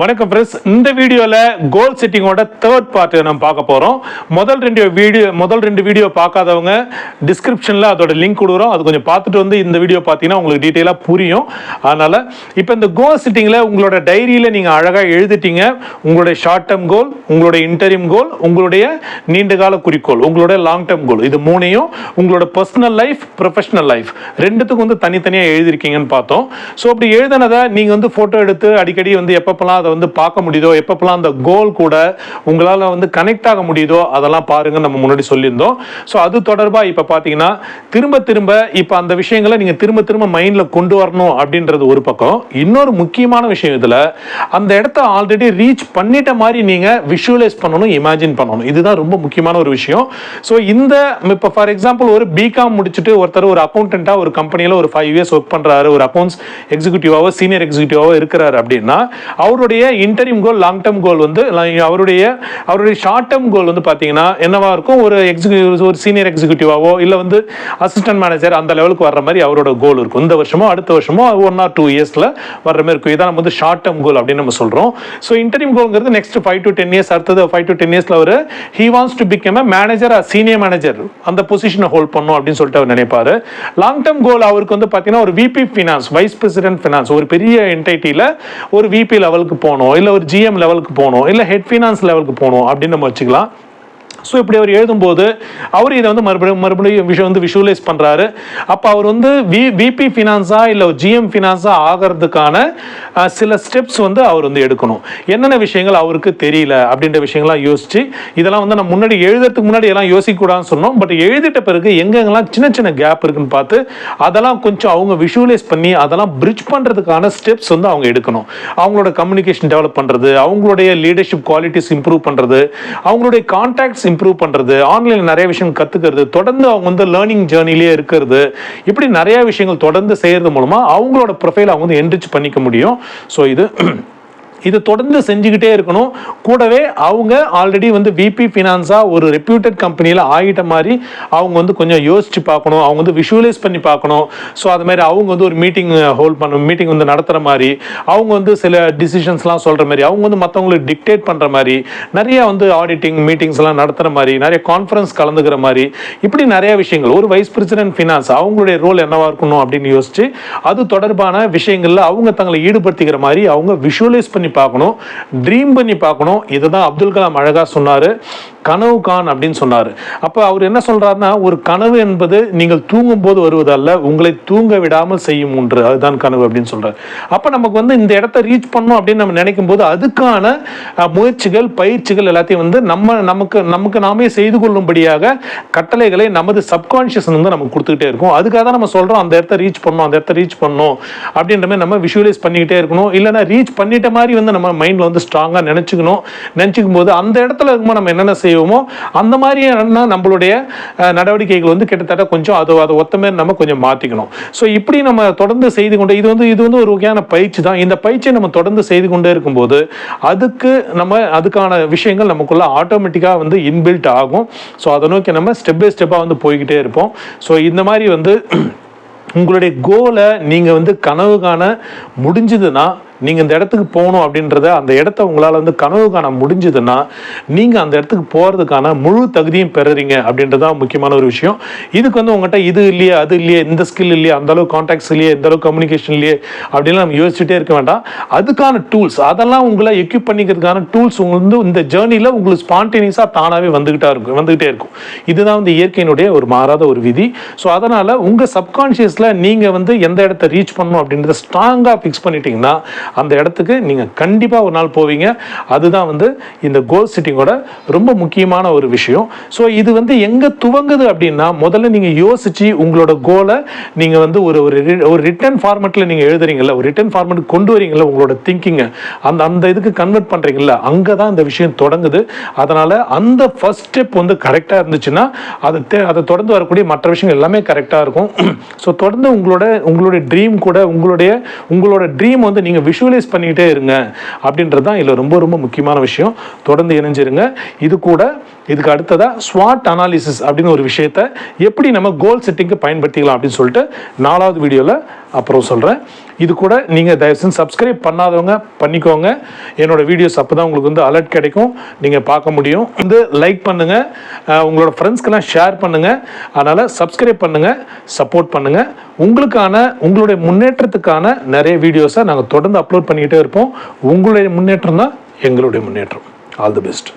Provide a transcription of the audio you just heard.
வணக்கம் ஃப்ரெண்ட்ஸ் இந்த வீடியோவில் கோல் செட்டிங்கோட தேர்ட் பார்ட் நம்ம பார்க்க போகிறோம் முதல் ரெண்டு வீடியோ முதல் ரெண்டு வீடியோ பார்க்காதவங்க டிஸ்கிரிப்ஷனில் அதோட லிங்க் கொடுக்குறோம். அது கொஞ்சம் பார்த்துட்டு வந்து இந்த வீடியோ பார்த்தீங்கன்னா உங்களுக்கு டீட்டெயிலாக புரியும். அதனால் இப்போ இந்த கோல் செட்டிங்கில் உங்களோட டைரியில் நீங்கள் அழகாக எழுதிட்டீங்க. உங்களுடைய ஷார்ட் டேர்ம் கோல் உங்களுடைய இன்டரிம் கோல் உங்களுடைய நீண்டகால குறிக்கோள் உங்களுடைய லாங் டேர்ம் கோல் இது மூணையும் உங்களோட பர்சனல் லைஃப் ப்ரொஃபஷனல் லைஃப் ரெண்டுத்துக்கும் வந்து தனித்தனியாக எழுதிருக்கீங்கன்னு பார்த்தோம். ஸோ அப்படி எழுதினதை நீங்கள் வந்து ஃபோட்டோ எடுத்து அடிக்கடி வந்து எப்பப்பெல்லாம் அதை வந்து பார்க்க முடியுதோ எப்பப்பெல்லாம் அந்த கோல் கூட உங்களால் வந்து கனெக்ட் ஆக முடியுதோ அதெல்லாம் பாருங்க நம்ம முன்னாடி சொல்லியிருந்தோம். ஸோ அது தொடர்பாக இப்போ பார்த்தீங்கன்னா திரும்ப திரும்ப இப்போ அந்த விஷயங்களை நீங்கள் திரும்ப திரும்ப மைண்டில் கொண்டு வரணும் அப்படின்றது ஒரு பக்கம். இன்னொரு முக்கியமான விஷயம் இதில் அந்த இடத்த ஆல்ரெடி ரீச் பண்ணிட்ட மாதிரி நீங்கள் விஷுவலைஸ் பண்ணணும் இமேஜின் பண்ணணும். இதுதான் ரொம்ப முக்கியமான ஒரு விஷயம். ஸோ இந்த இப்போ ஃபார் எக்ஸாம்பிள் ஒரு பிகாம் முடிச்சுட்டு ஒருத்தர் ஒரு அக்கௌண்டண்ட்டாக ஒரு கம்பெனியில் ஒரு ஃபைவ் இயர்ஸ் ஒர்க் பண்ணுறாரு ஒரு அக்கௌண்ட்ஸ் எக்ஸிக்யூட்டிவாவோ சீனியர் எக்ஸிக்யூட்டிவாவோ இருக்கிறாரு அப்படின்னா அவருடைய interim goal long term goal வந்து அவருடைய அவருடைய ஷார்ட் டேர்ம் கோல் வந்து பார்த்தீங்கன்னா என்னவா இருக்கும்? ஒரு எக்ஸிக்யூட்டிவ் ஒரு சீனியர் எக்ஸிக்யூட்டிவாவோ இல்லை வந்து அசிஸ்டன்ட் மேனேஜர் அந்த லெவலுக்கு வர்ற மாதிரி அவரோட கோல் இருக்கும். இந்த வருஷமோ அடுத்த வருஷமோ ஒன் ஆர் டூ இயர்ஸில் வர்ற மாதிரி இருக்கும். இதான் நம்ம வந்து ஷார்ட் டேர்ம் கோல் அப்படின்னு நம்ம சொல்கிறோம் so interim கோல்ங்கிறது next five to ten years அடுத்தது ஃபைவ் டு டென் இயர்ஸில் அவர் he wants to become a manager senior manager அந்த பொசிஷனை ஹோல்ட் பண்ணும் அப்படின்னு சொல்லிட்டு அவர் நினைப்பார். லாங் டேர்ம் கோல் அவருக்கு வந்து பார்த்தீங்கன்னா ஒரு VP finance vice president finance ஒரு பெரிய என்டைட்டியில் ஒரு விபி லெவலுக்கு போகணும் இல்லை ஒரு ஜிஎம் லெவலுக்கு போகணும் இல்லை ஹெட் ஃபினான்ஸ் லெவலுக்கு போகணும் அப்படின்னு நம்ம வச்சுக்கலாம். ஸோ இப்படி அவர் எழுதும்போது அவர் இதை வந்து மறுபடியும் மறுபடியும் விஷயம் வந்து விஷுவலைஸ் பண்ணுறாரு அப்போ அவர் வந்து வி விபி ஃபினான்ஸா இல்லை ஜிஎம் ஃபினான்ஸா ஆகிறதுக்கான சில ஸ்டெப்ஸ் வந்து அவர் வந்து எடுக்கணும். என்னென்ன விஷயங்கள் அவருக்கு தெரியல அப்படின்ற விஷயங்கள்லாம் யோசிச்சு இதெல்லாம் வந்து நம்ம முன்னாடி எழுதுறதுக்கு முன்னாடி எல்லாம் யோசிக்கக்கூடாதுன்னு சொன்னோம். பட் எழுதிட்ட பிறகு எங்கெங்கெல்லாம் சின்ன சின்ன கேப் இருக்குன்னு பார்த்து அதெல்லாம் கொஞ்சம் அவங்க விஷுவலைஸ் பண்ணி அதெல்லாம் பிரிட்ஜ் பண்ணுறதுக்கான ஸ்டெப்ஸ் வந்து அவங்க எடுக்கணும். அவங்களோட கம்யூனிகேஷன் டெவலப் பண்ணுறது அவங்களுடைய லீடர்ஷிப் குவாலிட்டிஸ் இம்ப்ரூவ் பண்ணுறது அவங்களுடைய கான்டாக்ட்ஸ் இம்ப்ரூவ் பண்ணுறது ஆன்லைனில் நிறைய விஷயம் கற்றுக்கிறது தொடர்ந்து அவங்க வந்து லேர்னிங் ஜேர்னிலே இருக்கிறது இப்படி நிறைய விஷயங்கள் தொடர்ந்து செய்கிறது மூலமாக அவங்களோட ப்ரொஃபைல் அவங்க வந்து என்ரிச் பண்ணிக்க முடியும். ஸோ இது இது தொடர்ந்து செஞ்சுக்கிட்டே இருக்கணும். கூடவே அவங்க ஆல்ரெடி வந்து விபி ஃபினான்ஸாக ஒரு ரெப்யூட்டட் கம்பெனியில் ஆகிட்ட மாதிரி அவங்க வந்து கொஞ்சம் யோசித்து பார்க்கணும். அவங்க வந்து விஷுவலைஸ் பண்ணி பார்க்கணும். ஸோ அது மாதிரி அவங்க வந்து ஒரு மீட்டிங் ஹோல்ட் பண்ண மீட்டிங் வந்து நடத்துகிற மாதிரி. அவங்க வந்து சில டிசிஷன்ஸ்லாம் சொல்கிற மாதிரி. அவங்க வந்து மற்றவங்களுக்கு டிக்டேட் பண்ணுற மாதிரி. நிறைய வந்து ஆடிட்டிங் மீட்டிங்ஸ்லாம் நடத்துகிற மாதிரி. நிறைய கான்ஃபரன்ஸ் கலந்துக்கிற மாதிரி. இப்படி நிறைய விஷயங்கள். ஒரு வைஸ் பிரசிடென்ட் ஃபினான்ஸ் அவங்களுடைய ரோல் என்னவாக இருக்கணும் அப்படின்னு யோசிச்சு அது தொடர்பான விஷயங்களில் அவங்க தங்களை ஈடுபடுத்திக்கிற மாதிரி அவங்க விஷுவலைஸ் பண்ணி பார்க்கணும். ட்ரீம் பண்ணி பார்க்கணும். இதை தான் அப்துல் கலாம் அழகாக சொன்னார். கனவு கான் அப்படின்னு சொன்னார். அப்போ அவர் என்ன சொல்கிறாருன்னா ஒரு கனவு என்பது நீங்கள் தூங்கும் போது வருவதல்ல உங்களை தூங்க விடாமல் செய்யும் ஒன்று. அதுதான் கனவு அப்படின்னு சொல்கிறார் அப்போ நமக்கு வந்து இந்த இடத்த ரீச் பண்ணோம் அப்படின்னு நம்ம நினைக்கும் போது அதுக்கான முயற்சிகள் பயிற்சிகள் எல்லாத்தையும் வந்து நம்ம நமக்கு நமக்கு நாமே செய்து கொள்ளும்படியாக கட்டளைகளை நமது சப்கான்ஷியஸ் வந்து நமக்கு கொடுத்துக்கிட்டே இருக்கும். அதுக்காக தான் நம்ம சொல்கிறோம் அந்த இடத்த ரீச் பண்ணணும் அந்த இடத்த ரீச் பண்ணணும் அப்படின்ற மாதிரி நம்ம விஷுவலைஸ் பண்ணிக்கிட்டே இருக்கணும். இல்லைன்னா ரீச் பண்ணிட்ட மாதிரி வந்து நம்ம மைண்டில் வந்து ஸ்ட்ராங்காக நினச்சிக்கணும். நினச்சிக்கும் போது அந்த இடத்துல இருக்கும்போது நம்ம என்னென்ன செய்வோமோ அந்த மாதிரியான நம்மளுடைய நடவடிக்கைகள் வந்து கிட்டத்தட்ட கொஞ்சம் அது அதை ஒத்த மாதிரி நம்ம கொஞ்சம் மாற்றிக்கணும் ஸோ இப்படி நம்ம தொடர்ந்து செய்து கொண்டு இது வந்து இது வந்து ஒரு வகையான பயிற்சி தான். இந்த பயிற்சியை நம்ம தொடர்ந்து செய்து கொண்டே இருக்கும்போது அதுக்கு நம்ம அதுக்கான விஷயங்கள் நமக்குள்ளே ஆட்டோமேட்டிக்காக வந்து இன்பில்ட் ஆகும். ஸோ அதை நோக்கி நம்ம ஸ்டெப் பை ஸ்டெப்பாக வந்து போய்கிட்டே இருப்போம். ஸோ இந்த மாதிரி வந்து உங்களுடைய கோலை நீங்கள் வந்து கனவு காண முடிஞ்சதுன்னா நீங்கள் இந்த இடத்துக்கு போகணும் அப்படின்றத அந்த இடத்த உங்களால் வந்து கனவு காண முடிஞ்சதுன்னா நீங்கள் அந்த இடத்துக்கு போகிறதுக்கான முழு தகுதியும் பெறுறீங்க அப்படின்றது தான் முக்கியமான ஒரு விஷயம். இதுக்கு வந்து உங்கள்கிட்ட இது இல்லையே அது இல்லையே இந்த ஸ்கில் இல்லையே அந்த அளவு கான்டாக்ட்ஸ் இல்லையே இந்த அளவு கம்யூனிகேஷன் இல்லையே அப்படின்லாம் நம்ம யோசிச்சுட்டே இருக்க வேண்டாம். அதுக்கான டூல்ஸ் அதெல்லாம் உங்களை எக்யூப் பண்ணிக்கிறதுக்கான டூல்ஸ் உங்களுக்கு வந்து இந்த ஜேர்னியில் உங்களுக்கு ஸ்பான்டேனியஸாக தானாகவே வந்துக்கிட்டா இருக்கும் வந்துகிட்டே இருக்கும். இதுதான் வந்து இயற்கையினுடைய ஒரு மாறாத ஒரு விதி. ஸோ அதனால் உங்கள் சப்கான்ஷியஸில் நீங்கள் வந்து எந்த இடத்த ரீச் பண்ணணும் அப்படின்றத ஸ்ட்ராங்காக ஃபிக்ஸ் பண்ணிட்டீங்கன்னா அந்த இடத்துக்கு நீங்கள் கண்டிப்பாக ஒரு நாள் போவீங்க. அதுதான் வந்து இந்த கோல் செட்டிங்கோட ரொம்ப முக்கியமான ஒரு விஷயம். ஸோ இது வந்து எங்கே துவங்குது அப்படின்னா முதல்ல நீங்கள் யோசித்து உங்களோட கோலை நீங்கள் வந்து ஒரு ஒரு ஒரு ரிட்டன் ஃபார்மெட்டில் நீங்கள் எழுதுறீங்கல்ல ஒரு ரிட்டன் ஃபார்மெட் கொண்டு வரீங்களா உங்களோட திங்கிங்கை அந்த அந்த இதுக்கு கன்வெர்ட் பண்ணுறீங்கள அங்கே தான் இந்த விஷயம் தொடங்குது. அதனால் அந்த ஃபர்ஸ்ட் ஸ்டெப் வந்து கரெக்டாக இருந்துச்சுன்னா அது தே- அதை தொடர்ந்து வரக்கூடிய மற்ற விஷயங்கள் எல்லாமே கரெக்டாக இருக்கும். ஸோ தொடர்ந்து உங்களோட உங்களுடைய ட்ரீம் கூட உங்களுடைய உங்களோட ட்ரீம் வந்து நீங்கள் விஷுவலைஸ் பண்ணிக்கிட்டே இருங்க. அப்படின்றது தான் இதில் ரொம்ப ரொம்ப முக்கியமான விஷயம். தொடர்ந்து இணைஞ்சிருங்க. இது கூட இதுக்கு அடுத்ததாக ஸ்வாட் அனாலிசிஸ் அப்படின்னு ஒரு விஷயத்தை எப்படி நம்ம கோல் செட்டிங்க்கு பயன்படுத்திக்கலாம் அப்படின்னு சொல்லிட்டு நாலாவது வீடியோவில் அப்புறம் சொல்கிறேன் இது கூட நீங்கள் தயவு செஞ்சு சப்ஸ்கிரைப் பண்ணாதவங்க பண்ணிக்கோங்க. என்னோட வீடியோஸ் அப்போ தான் உங்களுக்கு வந்து அலர்ட் கிடைக்கும். நீங்கள் பார்க்க முடியும். வந்து லைக் பண்ணுங்கள் உங்களோட ஃப்ரெண்ட்ஸ்க்கெல்லாம் ஷேர் பண்ணுங்கள் அதனால் சப்ஸ்கிரைப் பண்ணுங்கள் சப்போர்ட் பண்ணுங்கள் உங்களுக்கான உங்களுடைய முன்னேற்றத்துக்கான நிறைய வீடியோஸை நாங்கள் தொடர்ந்து அப்லோட் பண்ணிக்கிட்டே இருப்போம். உங்களுடைய முன்னேற்றம் தான் எங்களுடைய முன்னேற்றம். All the best